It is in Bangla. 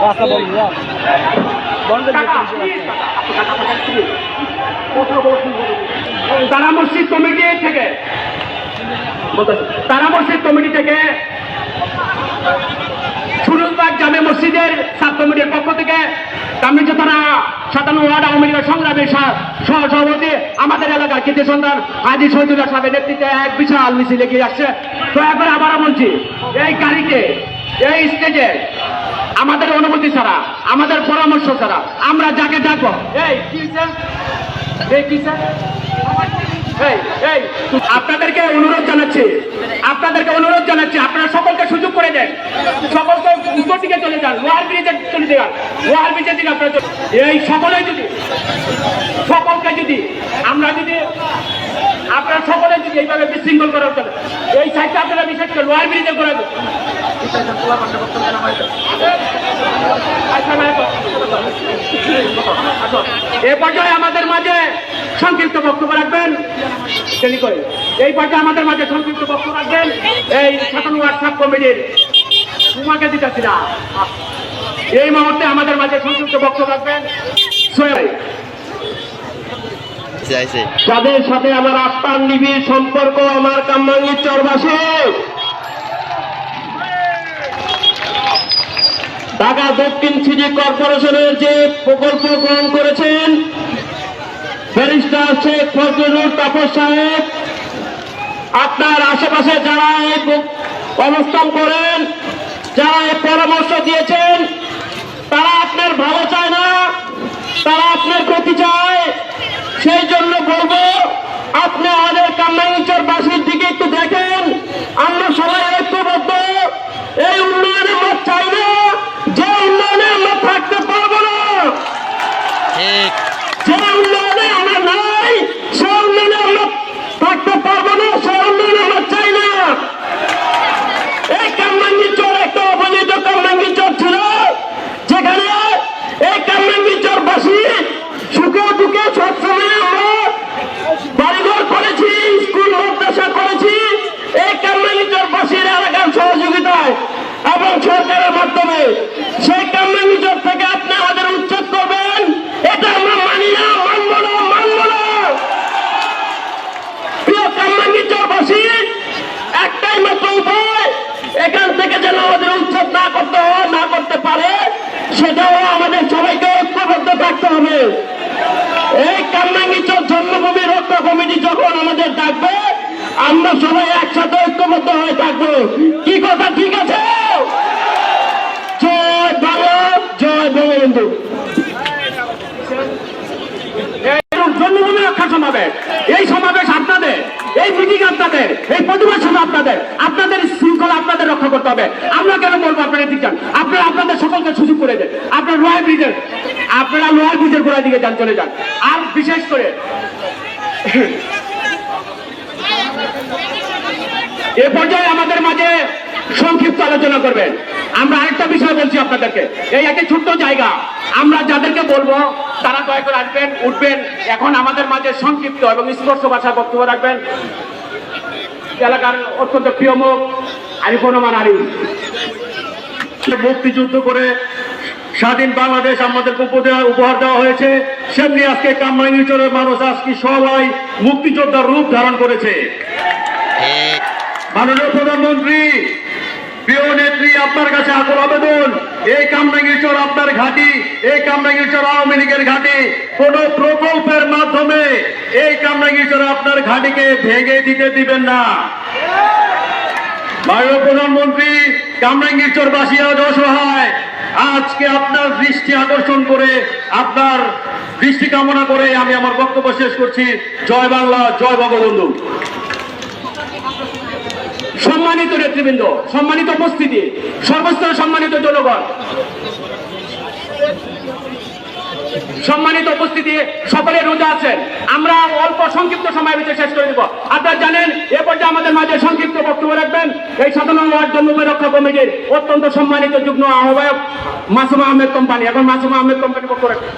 কথা বলুন। তারা মসজিদ কমিটি থেকে তারা মসজিদ কমিটি থেকে সুরুজবাগ জামে মসজিদের সাব কমিটির পক্ষ থেকে কামরিজ থানা সাতান্ন ওয়ার্ড আমাদের এলাকার এক বলছি, এই এই আমাদের অনুমতি ছাড়া, আমাদের পরামর্শ ছাড়া আমরা যাকে ডাকবো, এই স্যার? এই স্যার? আপনাদেরকে অনুরোধ জানাচ্ছি, আপনাদেরকে অনুরোধ জানাচ্ছি, আপনারা সকলকে সুযোগ করে দেন, সকলকে উত্তর দিকে চলে যান লোহার ব্রিজে চলে যান লোহার ব্রিজের দিকে আপনারা এই সকলে যদি, সকলকে যদি, আমরা যদি, আপনারা সকলে যদি এইভাবে বিশৃঙ্খল করা চলে, এই সাইডটা আপনারা বিশেষ করে লোহার ব্রিজে করে দেন। এ পর্যায়ে আমাদের মাঝে সংক্ষিপ্ত বক্তব্য রাখবেন। করে। এই পর্যায়ে আমাদের মাঝে সংক্ষিপ্ত বক্তব্য রাখবেন। এই সাতান্ন হোয়াটসঅ্যাপ কমিটির, তোমাকে দিতেছি না। এই মুহূর্তে আমাদের মাঝে সংক্ষিপ্ত বক্তব্য রাখবেন যাদের সাথে আমার আত্মার নিবিড় সম্পর্ক আমার কাম্মাঙ্গির চরবাসী। ঢাকা দক্ষিণ সিটি কর্পোরেশনের যে প্রকল্প গ্রহণ করেছেন ব্যারিস্টার শেখ ফজলুর তাপস সাহেব আপনার আশেপাশে যারা অবস্থান করেন যারা এই পরামর্শ দিয়েছেন তারা আপনার ভালো চায় না, তারা আপনার ক্ষতি চায়। সেই জন্য বলব, আপনি আমাদের কামরাঞ্চল বাসীর দিকে একটু দেখেন। আমরা সবাই ঐক্যবদ্ধ। এই উন্নয়নে মত চাই না। আমরা করেছি, স্কুল করেছি। এই কামরাঙ্গি চর বাসীর এলাকার সহযোগিতায় এবং সরকারের মাধ্যমে সেই কামরাঙ্গি চর থেকে আপনি উচ্ছেদ করবেন। এটা আমরা মানি না, মানব না মানব না। একটাই মাত্র এখান থেকে যেন আমাদের উচ্ছেদ না করতে হয়, না করতে পারে, সেটাও আমাদের সবাইকে ঐক্যবদ্ধ থাকতে হবে এই কামরাঙ্গি চর জন্মভূমি রক্ষা যখন আমাদের ডাকবে, আমরা সবাই একসাথে ঐক্যবদ্ধ হয়ে থাকব। কি কথা, ঠিক আছে? জয় বাংলা জয় বঙ্গবন্ধু। এই সমাবেশ আপনাদের, এই মিটিং আপনাদের, এই প্রতিবাদ সভা আপনাদের আপনাদের শৃঙ্খলা আপনাদের রক্ষা করতে হবে। আমরা কেন বলব আপনারা ঠিক যান আপনারা আপনাদের সকলকে সুযোগ করে দেন। আপনারা লোহার ব্রিজের আপনারা লোহার ব্রিজের গোড়ার দিকে যান, চলে যান। আর বিশেষ করে এ পর্যায়ে আমাদের মাঝে সংক্ষিপ্ত আলোচনা করবেন। আমরা আরেকটা বিষয় বলছি আপনাদেরকে। এই একটা ছোট্ট জায়গা। আমরা যাদেরকে বলব, তারা দয়া করে আসবেন, উঠবেন। এখন আমাদের মাঝে সংক্ষিপ্ত এবং স্পর্শ ভাষায় বক্তব্য রাখবেন। এলাকার অত্যন্ত প্রিয় মুখ আরিফুর রহমান আরিফ মুক্তিযুদ্ধ করে স্বাধীন বাংলাদেশ আমাদেরকে উপদেয়- উপহার দেওয়া হয়েছে। সেমনি আজকে কামরাঙ্গিচরের মানুষ আজকে সবাই মুক্তিযোদ্ধার রূপ ধারণ করেছে। মাননীয় প্রধানমন্ত্রী প্রিয় নেত্রী আপনার কাছে আকুল আবেদন। এই কামরাঙ্গিচর আপনার ঘাঁটি এই কামরাঙ্গিচর আওয়ামী লীগের ঘাঁটি। কোন প্রকল্পের মাধ্যমে এই কামরাঙ্গিচর আপনার ঘাঁটিকে ভেঙে দিতে দিবেন না। মাননীয় প্রধানমন্ত্রী কামরাঙ্গীরচর বাসী আজ অসহায়। আজকে আপনার দৃষ্টি আকর্ষণ করে, আপনার দৃষ্টি কামনা করে আমি আমার বক্তব্য শেষ করছি। জয় বাংলা, জয় বঙ্গবন্ধু। সম্মানিত নেতৃবৃন্দ, সম্মানিত উপস্থিতি, সর্বস্তর সম্মানিত জনগণ। সম্মানিত উপস্থিতি, সকলে রোজা আছেন। আমরা অল্প সংক্ষিপ্ত সময় ভিতরে শেষ করে দেব। আপনারা জানেন, এ পর্যায়ে আমাদের মাঝে সংক্ষিপ্ত বক্তব্য রাখবেন। এই সাধারণ ওয়ার্ড জন্মভূমি রক্ষা কমিটির অত্যন্ত সম্মানিত যুগ্ম আহ্বায়ক মাসুমা আহমেদ কোম্পানি। এখন মাসুমা আহমেদ কোম্পানি পক্ষ রাখবেন